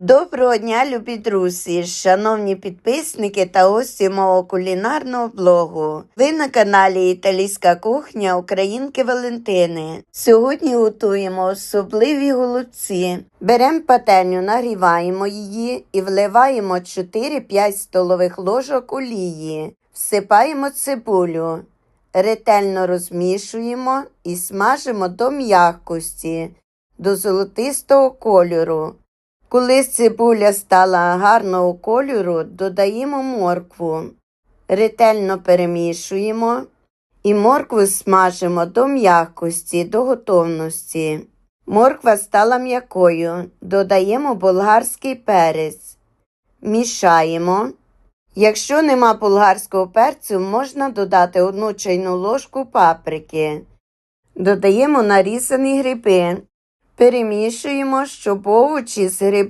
Доброго дня, любі друзі, шановні підписники та гості мого кулінарного блогу. Ви на каналі Італійська кухня Українки Валентини. Сьогодні готуємо особливі голубці. Беремо пательню, нагріваємо її і вливаємо 4-5 столових ложок олії. Всипаємо цибулю, ретельно розмішуємо і смажимо до м'якості, до золотистого кольору. Коли цибуля стала гарного кольору, додаємо моркву. Ретельно перемішуємо і моркву смажимо до м'якості, до готовності. Морква стала м'якою, додаємо болгарський перець. Мішаємо. Якщо нема болгарського перцю, можна додати одну чайну ложку паприки. Додаємо нарізані гриби. Перемішуємо, щоб овочі з грибочками